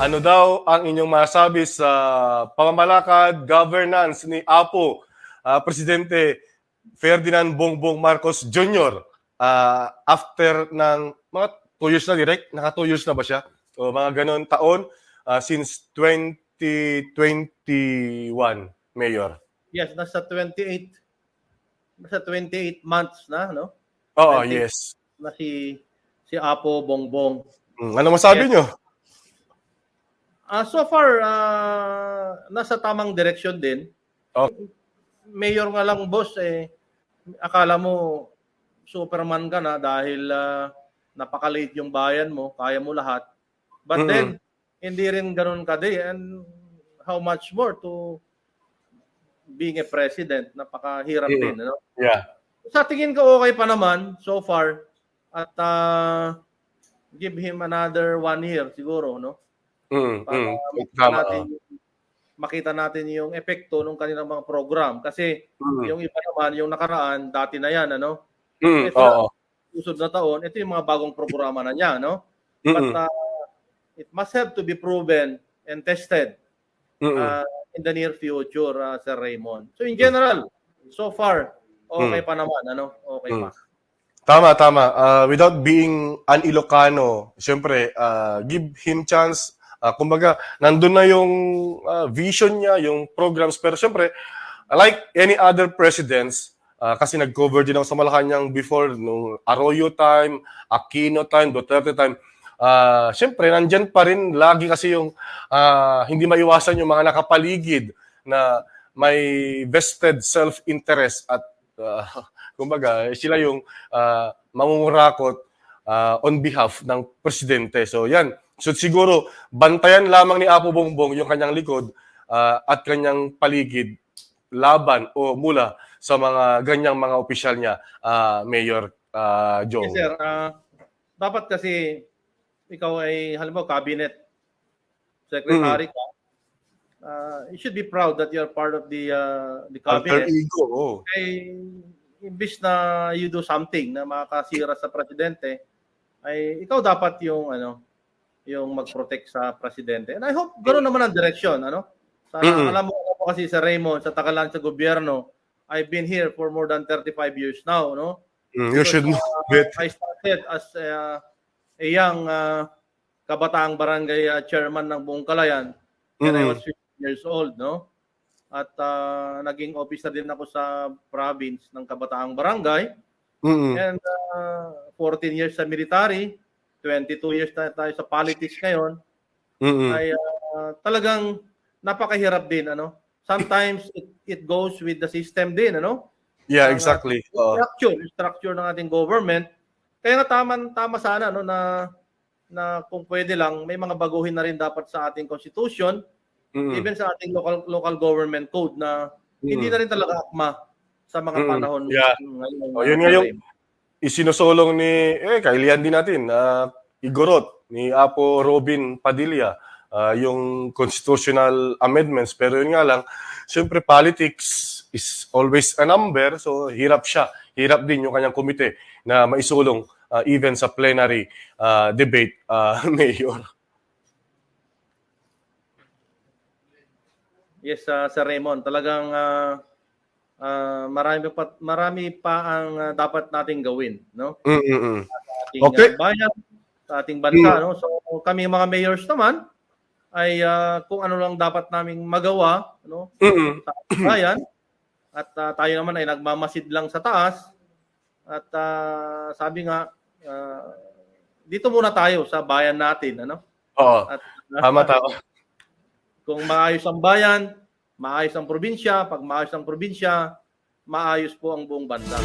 Ano daw ang inyong masabi sa pamamalakad, governance ni Apo, ah, Presidente Ferdinand Bongbong Marcos Jr. ah, after ng mga 2 years na direct? Naka 2 years na ba siya? O mga ganon taon ah, since 2021, Mayor. Yes, nasa 28 nasa 28 months na, no? Oo, 20. yes. Na si si Apo Bongbong. Mm, Ano masabi Yes. nyo? Ah, so far ah, nasa tamang direksyon din. Oh. Mayor nga lang boss eh akala mo Superman ka na dahil ah, napakaliit yung bayan mo, kaya mo lahat. But Mm-mm. then hindi rin ganoon kadi and how much more to being a president, napakahirap Mm. din, ano? Yeah. Sa tingin ko okay pa naman so far at ah, give him another one year siguro, no? Mm, para mm. makita natin makita natin yung epekto ng kanilang mga program kasi Mm, yung iba naman yung nakaraan dati na yan ano mm, ito oo. usod na taon ito yung mga bagong programa na niya no Mm, but uh, it must have to be proven and tested mm, mm. uh, in the near future uh, Sir Raymond so in general so far okay pa naman ano okay Mm. pa Tama, tama. Ah, without being an Ilocano, siyempre, ah, give him chance. Ah, kumbaga, nandun na yung ah, vision niya, yung programs. Pero siyempre, like any other presidents, ah, kasi nag-cover din ako sa Malacanang before, nung Arroyo time, Aquino time, Duterte time, ah, siyempre, nandyan pa rin lagi kasi yung ah, hindi maiwasan yung mga nakapaligid na may vested self-interest at ah, kumbaga, sila yung uh, mangungurakot ah, on behalf ng presidente. So yan. So siguro, bantayan lamang ni Apo Bongbong yung kanyang likod ah, at kanyang paligid laban o mula sa mga ganyang mga opisyal niya, ah, Mayor ah, Jong. yes, sir Ah, dapat kasi ikaw ay halimbawa cabinet secretary ka uh, you should be proud that you're part of the uh, the Alter cabinet ego. Oh. ay imbis na you do something na makakasira sa presidente, ay ikaw dapat yung ano, yung mag-protect sa presidente. And I hope ganoon naman ang direksyon, ano? Sa Mm-mm. alam mo ako kasi sa Raymond, sa tagalan sa gobyerno, I've been here for more than 35 years now, no? Mm, you should know it. I started as a, a young uh, kabataang barangay uh, chairman ng buong Kalayan when I Mm. was 15 years old, no? At uh, naging officer din ako sa province ng Kabataang Barangay. Mm. And uh, 14 years sa military, 22 years na tayo sa politics ngayon, Mm. ay uh, talagang napakahirap din, ano? Sometimes it, it goes with the system din, ano? Yeah, Ang, uh, exactly. Oh. structure, structure ng ating government. Kaya nga tama, tama sana no na na kung pwede lang may mga baguhin na rin dapat sa ating constitution, Mm. even sa ating local local government code na hindi Mm. na rin talaga akma sa mga Mm. panahon Yeah. ngayon. Oh, yun nga yung isinusulong ni, eh, kailihan din natin, na Igorot, ni Apo Robin Padilla, ah, yung constitutional amendments. Pero yun nga lang, siyempre politics is always a number, so hirap siya. Hirap din yung kanyang komite na maisulong ah, even sa plenary ah, debate, ah, Mayor. Yes, uh, Sir Raymond, talagang ah, ah, marami pa marami pa ang ah, dapat nating gawin, no? Mm-mm. ating Okay. uh, bayan, sa ating bansa. No? So kami mga mayors naman ay uh, kung ano lang dapat naming magawa no? Mm-mm. sa bayan. At uh, tayo naman ay nagmamasid lang sa taas. At uh, sabi nga, uh, dito muna tayo sa bayan natin. Ano? Oo. At, Tama, tama. Kung maayos ang bayan, maayos ang probinsya. Pag maayos ang probinsya, maayos po ang buong bansa.